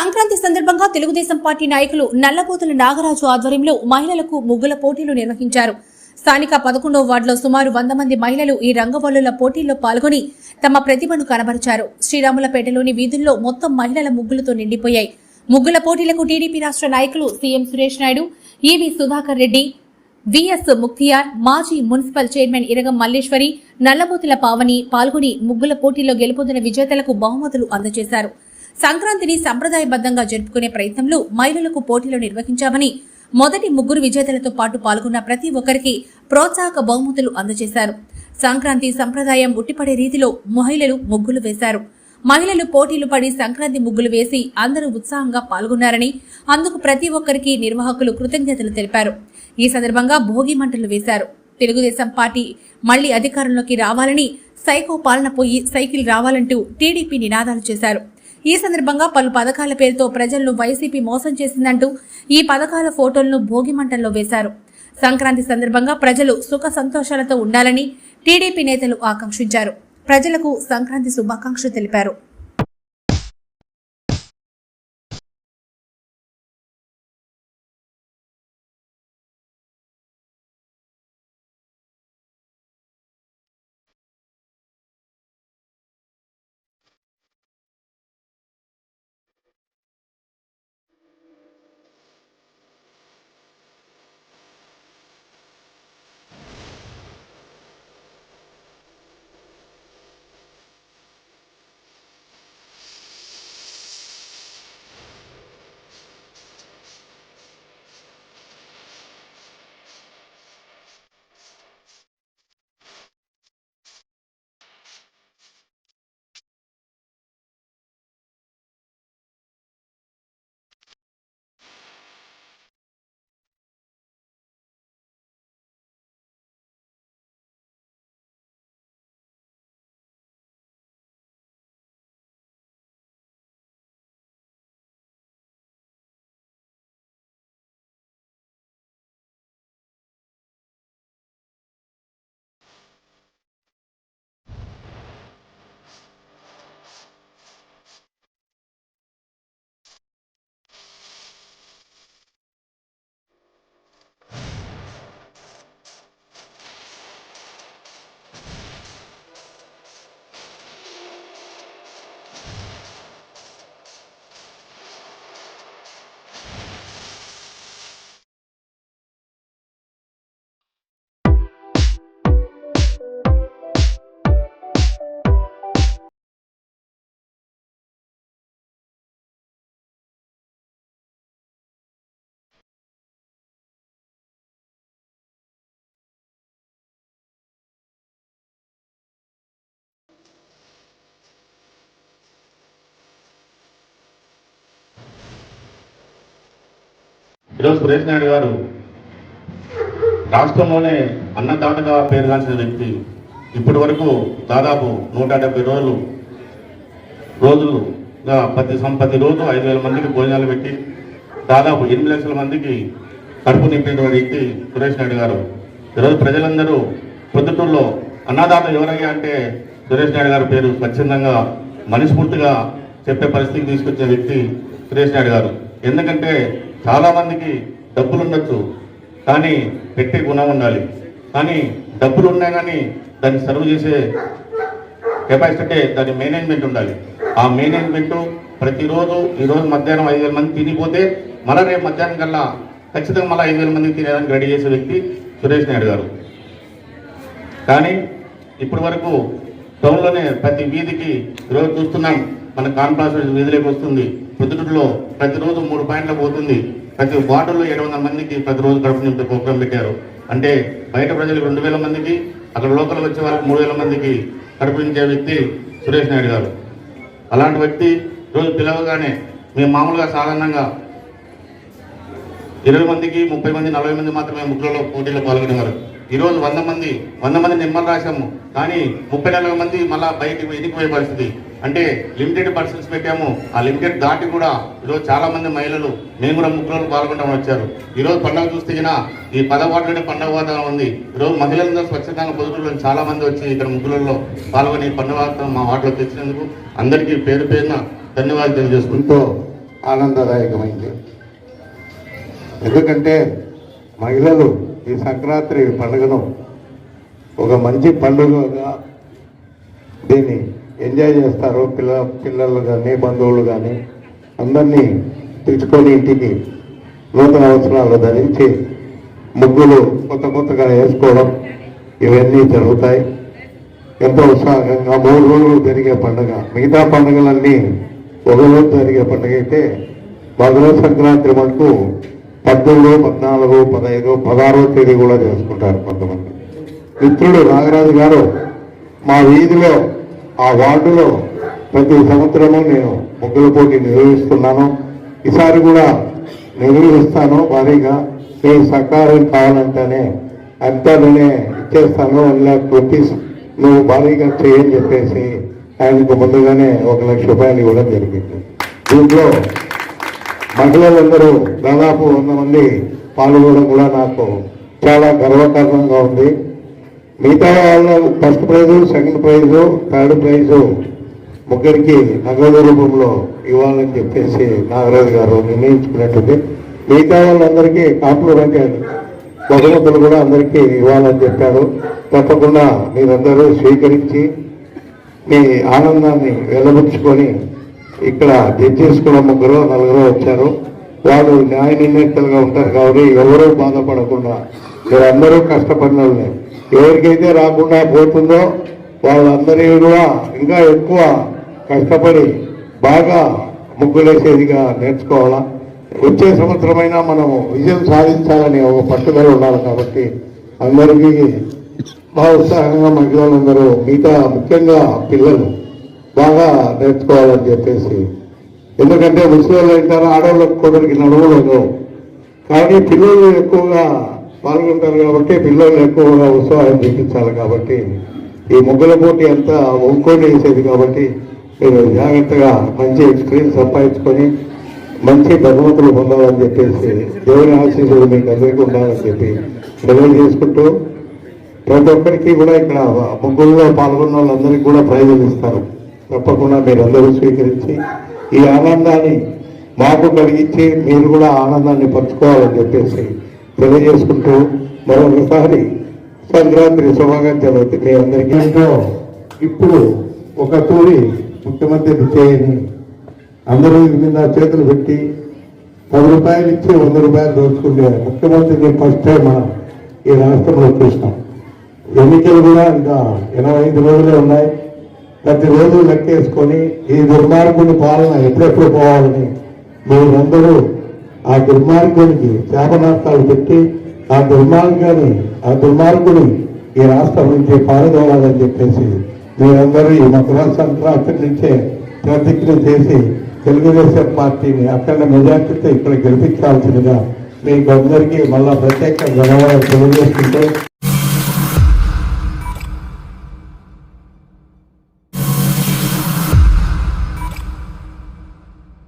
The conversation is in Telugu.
సంక్రాంతి సందర్భంగా తెలుగుదేశం పార్టీ నాయకులు నల్లబోతుల నాగరాజు ఆధ్వర్యంలో మహిళలకు ముగ్గుల పోటీలు నిర్వహించారు. స్థానిక పదకొండవ వార్డులో సుమారు వంద మంది మహిళలు ఈ రంగవల్లుల పోటీల్లో పాల్గొని తమ ప్రతిభను కనబరిచారు. శ్రీరాములపేటలోని వీధుల్లో మొత్తం మహిళల ముగ్గులతో నిండిపోయాయి. ముగ్గుల పోటీలకు టీడీపీ రాష్ట్ర నాయకులు CM Suresh Naidu EV Sudhakar Reddy VS Muktiyar మాజీ మున్సిపల్ చైర్మన్ ఇరగం మల్లేశ్వరి నల్లబోతుల పావని పాల్గొని ముగ్గుల పోటీలో గెలుపొందిన విజేతలకు బహుమతులు అందజేశారు. సంక్రాంతిని సంప్రదాయబద్ధంగా జరుపుకునే ప్రయత్నంలో మహిళలకు పోటీలు నిర్వహించామని మొదటి ముగ్గురు విజేతలతో పాటు పాల్గొన్న ప్రతి ఒక్కరికి ప్రోత్సాహక బహుమతులు అందజేశారు. సంక్రాంతి సంప్రదాయం ఉట్టిపడే రీతిలో మహిళలు ముగ్గులు వేశారు. మహిళలు పోటీలు పడి సంక్రాంతి ముగ్గులు వేసి అందరూ ఉత్సాహంగా పాల్గొన్నారని అందుకు ప్రతి ఒక్కరికి నిర్వాహకులు కృతజ్ఞతలు తెలిపారు. ఈ సందర్భంగా భోగి మంటలు వేశారు. తెలుగుదేశం పార్టీ మళ్ళీ అధికారంలోకి రావాలని సైకో పాలన పోయి సైకిల్ రావాలంటూ టీడీపీ నినాదాలు చేశారు. ఈ సందర్భంగా పలు పథకాల పేరుతో ప్రజలను వైసీపీ మోసం చేసిందంటూ ఈ పథకాల ఫోటోలను భోగి మంటల్లో వేశారు. సంక్రాంతి సందర్భంగా ప్రజలు సుఖ సంతోషాలతో ఉండాలని టీడీపీ నేతలు ఆకాంక్షించారు. ప్రజలకు సంక్రాంతి శుభాకాంక్షలు తెలిపారు. ఈరోజు సురేష్ నాయుడు గారు రాష్ట్రంలోనే అన్నదాతగా పేరుగాంచిన వ్యక్తి. ఇప్పటి వరకు దాదాపు నూట డెబ్బై రోజులు రోజులుగా ప్రతి సం ప్రతి రోజు ఐదు వేల మందికి భోజనాలు పెట్టి దాదాపు ఎనిమిది లక్షల మందికి కడుపు నింపినటువంటి వ్యక్తి సురేష్ నాయుడు గారు. ఈరోజు ప్రజలందరూ పొద్దుటూరులో అన్నదాత ఎవరయ్యా అంటే సురేష్ నాయుడు గారి పేరు స్వచ్ఛందంగా మనస్ఫూర్తిగా చెప్పే పరిస్థితికి తీసుకొచ్చిన వ్యక్తి సురేష్ నాయుడు గారు. ఎందుకంటే చాలా మందికి డబ్బులు ఉండొచ్చు కానీ పెట్టే గుణం ఉండాలి. కానీ డబ్బులు ఉన్నాయి కానీ దాన్ని సర్వ్ చేసే కెపాసిటీ దాని మేనేజ్మెంట్ ఉండాలి. ఆ మేనేజ్మెంట్ ప్రతిరోజు ఈ రోజు మధ్యాహ్నం ఐదు వేల మంది తినిపోతే మళ్ళీ రేపు మధ్యాహ్నం కల్లా ఖచ్చితంగా మళ్ళీ ఐదు వేల మందికి తినేదానికి రెడీ చేసే వ్యక్తి సురేష్ నాయుడు గారు. కానీ ఇప్పటి వరకు టౌన్లోనే ప్రతి వీధికి ఈరోజు చూస్తున్నాం మన కాన్ఫరెన్స్ వీధిలోకి వస్తుంది. పొద్దుటూరులో ప్రతిరోజు మూడు పాయింట్ల పోతుంది. ప్రతి వార్డులో ఏడు వందల మందికి ప్రతిరోజు గడప నింపే ప్రోగ్రాం పెట్టారు. అంటే బయట ప్రజలు రెండు వేల మందికి అక్కడ లోకల్ వచ్చే వాళ్ళకి మూడు వేల మందికి కడుపునించే వ్యక్తి సురేష్ నాయుడు గారు. అలాంటి వ్యక్తి రోజు పిలవగానే మేము మామూలుగా సాధారణంగా ఇరవై మందికి ముప్పై మంది నలభై మంది మాత్రమే ముగ్గులలో పోటీలో పాల్గొనేవారు ఈరోజు వంద మంది వంద మంది నిమ్మలు రాశాము. కానీ ముప్పై నలభై మంది మళ్ళా బయటికి ఎన్నికపోయే పరిస్థితి. అంటే లిమిటెడ్ పర్సన్స్ పెట్టాము. ఆ లిమిటెడ్ దాటి కూడా ఈరోజు చాలా మంది మహిళలు మేము కూడా ముగ్గురు పాల్గొంటామని వచ్చారు. ఈరోజు పండుగ చూస్తే ఈ పదవాట్లోనే పండుగ వాతావరణం ఉంది. ఈరోజు మహిళలందరూ స్వచ్ఛందంగా పొదుపులో చాలా మంది వచ్చి ఇక్కడ ముగ్గులలో పాల్గొని పండుగ వాతావరణం మా వాటిలో తెచ్చినందుకు అందరికీ పేరు పేరున ధన్యవాదాలు తెలియజేసుకుంటూ ఆనందదాయకమైంది. ఎందుకంటే మహిళలు ఈ సంక్రాంతి పండుగను ఒక మంచి పండుగగా దీన్ని ఎంజాయ్ చేస్తారు పిల్ల పిల్లలు కానీ బంధువులు కానీ అందరినీ తెచ్చుకొని ఇంటికి నూతన అవసరాలు ధరించి ముగ్గులు కొత్త కొత్తగా వేసుకోవడం ఇవన్నీ జరుగుతాయి. ఎంతో ఉత్సాహంగా మూడు రోజులు జరిగే పండుగ. మిగతా పండుగలన్నీ ఒక రోజు జరిగే పండుగ అయితే మధుర సంక్రాంతి మటుకు పద్దెనిమిది పద్నాలుగు పదహైదు పదహారో తేదీ కూడా చేసుకుంటారు కొంతమంది. మిత్రుడు నాగరాజు గారు మా వీధిలో ఆ వార్డులో ప్రతి సంవత్సరము నేను ముగ్గుల పోటీ నిర్వహిస్తున్నాను. ఈసారి కూడా నిర్వహిస్తాను. భారీగా మీ సహకారం కావాలంటేనే అంతా నేనే ఇచ్చేస్తాను. వన్ రూపీస్ నువ్వు భారీగా చేయని చెప్పేసి ఆయనకు ముందుగానే ఒక లక్ష రూపాయలు ఇవ్వడం జరిగింది. దీంట్లో మహిళలందరూ దాదాపు వంద మంది పాల్గొనడం కూడా నాకు చాలా గర్వకారణంగా ఉంది. మిగతా వాళ్ళు first prize second prize third prize ముగ్గురికి నగదు రూపంలో ఇవ్వాలని చెప్పేసి నాగరాజు గారు నిర్ణయించుకున్నట్టుంది. మిగతా వాళ్ళందరికీ కాంప్లిమెంట్ బహుమతులు కూడా అందరికీ ఇవ్వాలని చెప్పారు. తప్పకుండా మీరందరూ స్వీకరించి మీ ఆనందాన్ని వెలబుచ్చుకొని ఇక్కడ జడ్జెస్ కూడా ముగ్గురు నలుగురు వచ్చారు. వాళ్ళు న్యాయ నిర్ణేతలుగా ఉంటారు కాబట్టి ఎవరూ బాధపడకుండా మీరందరూ కష్టపడిన వాళ్ళే. ఎవరికైతే రాకుండా పోతుందో వాళ్ళందరి కూడా ఇంకా ఎక్కువ కష్టపడి బాగా ముగ్గులేసేదిగా నేర్చుకోవాలా? వచ్చే సంవత్సరమైనా మనం విజయం సాధించాలని ఒక పట్టుదల ఉండాలి కాబట్టి అందరికీ బాగా ఉత్సాహంగా మహిళలందరూ మిగతా ముఖ్యంగా పిల్లలు బాగా నేర్చుకోవాలని చెప్పేసి. ఎందుకంటే ముసలి అంటారు ఆడవాళ్ళకు కొందరికి నడవలేదు. కానీ పిల్లలు ఎక్కువగా పాల్గొంటారు కాబట్టి పిల్లల్ని ఎక్కువగా ఉత్సాహం చూపించాలి కాబట్టి ఈ ముగ్గుల పోటీ అంతా ఒంకొని వేసేది కాబట్టి మీరు జాగ్రత్తగా మంచి ఎక్స్పీరియన్స్ సంపాదించుకొని మంచి బహుమతులు పొందాలని చెప్పేసి దేవుని ఆశీస్సులు మీకు అందరికీ ఉండాలని చెప్పి తెలియజేసుకుంటూ ప్రతి ఒక్కరికి కూడా ఇక్కడ ముగ్గురులో పాల్గొన్న వాళ్ళందరికీ కూడా ప్రైజులు ఇస్తారు. తప్పకుండా మీరందరూ స్వీకరించి ఈ ఆనందాన్ని మాకు కలిగించి మీరు కూడా ఆనందాన్ని పంచుకోవాలని చెప్పేసి తెలియజేసుకుంటూ మరొకసారి సంక్రాంతి శుభాకాంక్షలు మీ అందరికీ. ఇప్పుడు ఒక తూరి ముఖ్యమంత్రి చేయని అందరూ మీద చేతులు పెట్టి పది రూపాయలు ఇచ్చి వంద రూపాయలు దోచుకుంటే ముఖ్యమంత్రిని ఫస్ట్ టైం మనం ఈ రాష్ట్రంలో చూసినాం. ఎన్నికలు కూడా ఇంకా ఎనభై ఐదు రోజులే ఉన్నాయి. ప్రతి రోజు లెక్కేసుకొని ఈ దుర్మార్గుని పాలన ఎప్పుడెప్పుడు పోవాలని మీరందరూ ఆ దుర్మార్గునికి శాపనార్థాలు పెట్టి ఆ దుర్మార్గాన్ని ఆ దుర్మార్గుని ఈ రాష్ట్రం నుంచి పాల్గొవాలని చెప్పేసి మీరందరూ ఈ మకర సంక్రాంతి నుంచే ప్రతిజ్ఞ చేసి తెలుగుదేశం పార్టీని అక్కడ మెజార్టీతో ఇక్కడ గెలిపించాల్సిందిగా మీకు అందరికీ మళ్ళా ప్రత్యేక ధన్యవాదాలు తెలియజేస్తుంటే